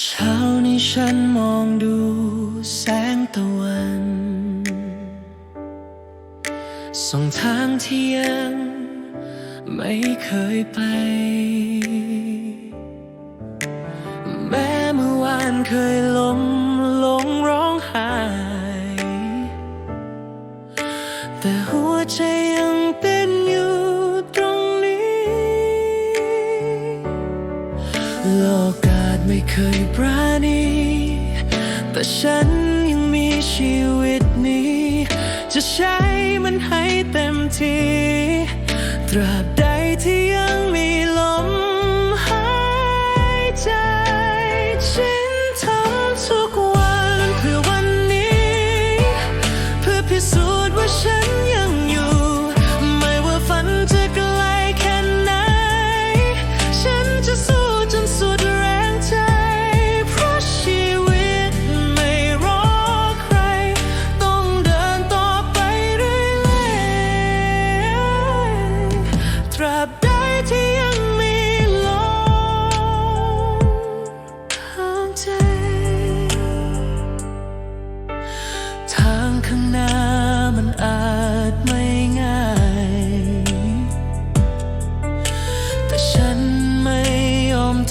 เช้านี้ฉันมองดูแสงตะวันส่องทางที่ยังไม่เคยไป แม้เมื่อวานเคยล้มลง เคยปราณี แต่ฉันยังมีชีวิตนี้ จะใช้มันให้เต็มที่ ตราบใด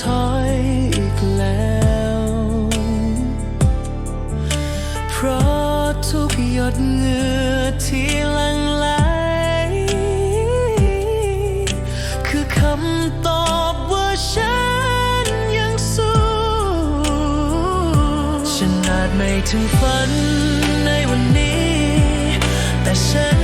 ถอยอีกแล้ว เพราะทุกหยดเหงื่อที่ลังไหล คือคำตอบว่าฉันยังสู้ ฉันอาจไม่ถึงฝันในวันนี้ แต่ฉัน